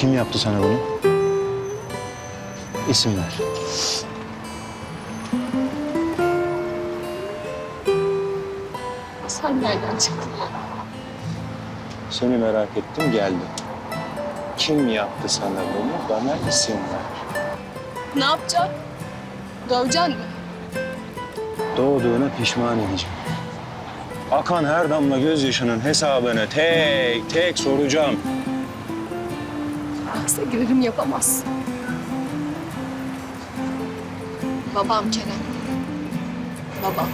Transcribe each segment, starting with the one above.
Kim yaptı sana bunu? İsim ver. Sen nereden çıktın? Seni merak ettim geldim. Kim yaptı sana bunu? Bana isim ver. Ne yapacaksın? Döveceksin mi? Doğduğuna pişman edeceğim. Akan her damla gözyaşının hesabını tek tek soracağım. Aksa girerim yapamazsın. Babam Kerem. Babam.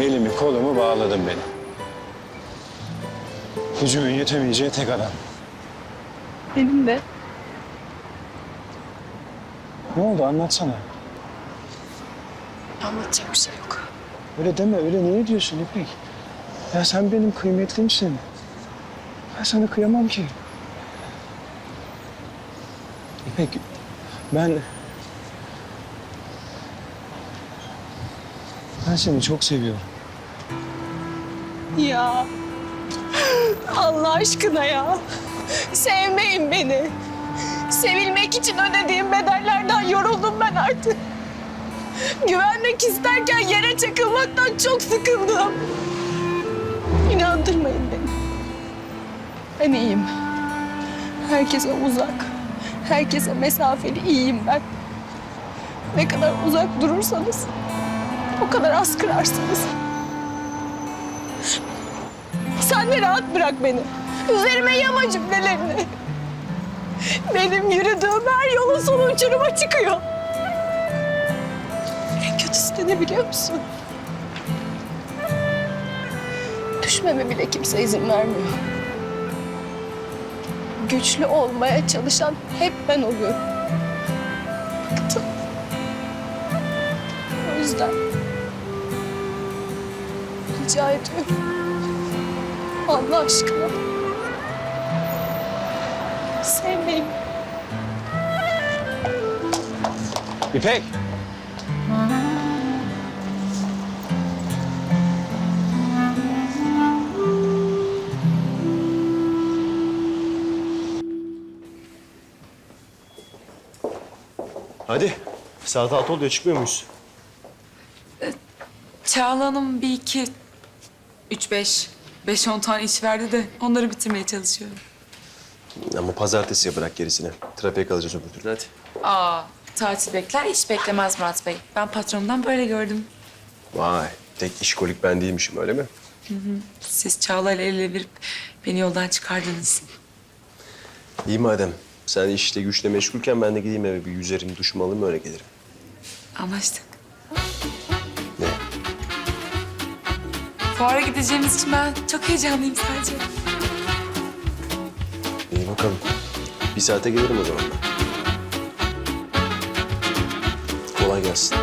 Elimi kolumu bağladın beni. Gücümün yetemeyeceği tek adam. Benim de. Ne oldu anlatsana. Anlatacak bir şey yok. Öyle deme öyle niye diyorsun İpek? Ya sen benim kıymetlimsin. Ben sana kıyamam ki. İpek ben... Ben seni çok seviyorum. Ya. Allah aşkına ya. Sevmeyin beni. Sevilmek için ödediğim bedellerden yoruldum ben artık. Güvenmek isterken yere çakılmaktan çok sıkıldım. İnandırmayın beni. Ben iyiyim. Herkese uzak, herkese mesafeli iyiyim ben. Ne kadar uzak durursanız o kadar az kırarsınız. Sen de rahat bırak beni. Üzerime yama cümlelerini. Benim yürüdüğüm her yolun sonu uçuruma çıkıyor. En kötüsü de ne biliyor musun? Düşmeme bile kimse izin vermiyor. Güçlü olmaya çalışan hep ben oluyorum. Bıktım. O yüzden rica ediyorum. Allah aşkına. Sevmeyin. İpek! Hadi. Saat altı oluyor çıkmıyor muyuz? Çağla Hanım bir iki, üç beş, beş on tane iş verdi de onları bitirmeye çalışıyorum. Ama pazartesiye bırak gerisini. Trafiğe kalacağız öbür türlü hadi. Aa, tatil bekler, iş beklemez Murat Bey. Ben patronumdan böyle gördüm. Vay. Tek işkolik ben değilmişim öyle mi? Siz Çağla ile el ele verip beni yoldan çıkardınız. İyi madem. Sen işte güçle meşgulken ben de gideyim eve bir yüzerim, duşumu alayım öyle gelirim. Anlaştık. Ne? Fuara gideceğimiz için ben çok heyecanlıyım sadece. İyi bakalım. Bir saate gelirim o zaman ben. Kolay gelsin.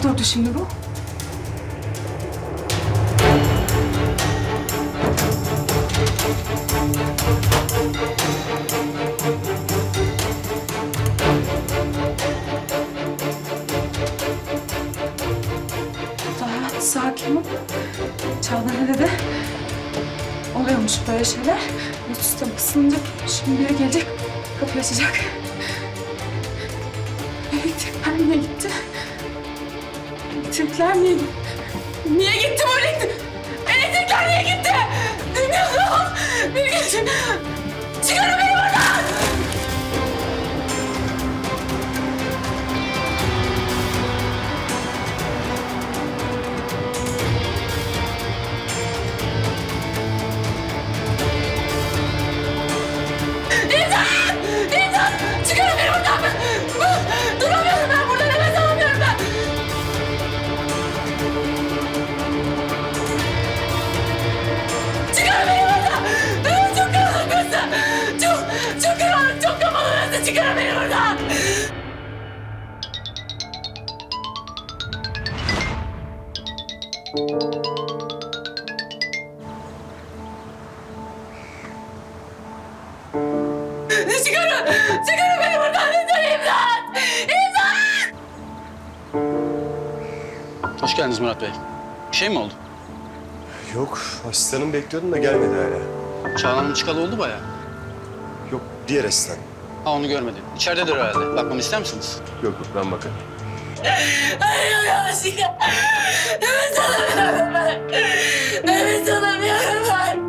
Niye durdu şimdi bu? Daha sakin ol. Çağla ne dedi? Oluyormuş böyle şeyler. Mesut da basınca şimdi biri gelecek. Kapıyı açacak. Elektrikler niye gitti? Elektrikler niye gitti? Niye gitti bu elektrik? Elektrikler niye gitti? Bilmiyorum. Bir geçin. Çıkarın beni buradan! Çıkarın beni buradan! Çıkarın! Çıkarın beni buradan! Lütfen imdat! İmdat! Hoş geldiniz Murat Bey. Bir şey mi oldu? Yok, asistanım bekliyordum da gelmedi hala. Çağla Hanım çıkalı oldu bayağı. Yok, diğer asistan. Ha onu görmedim. İçeridedir herhalde. Bakmamı ister misiniz? Yok yok, ben bakarım. Hayır yanlışlıkla. Nefes alamıyorum ben. Nefes alamıyorum ben.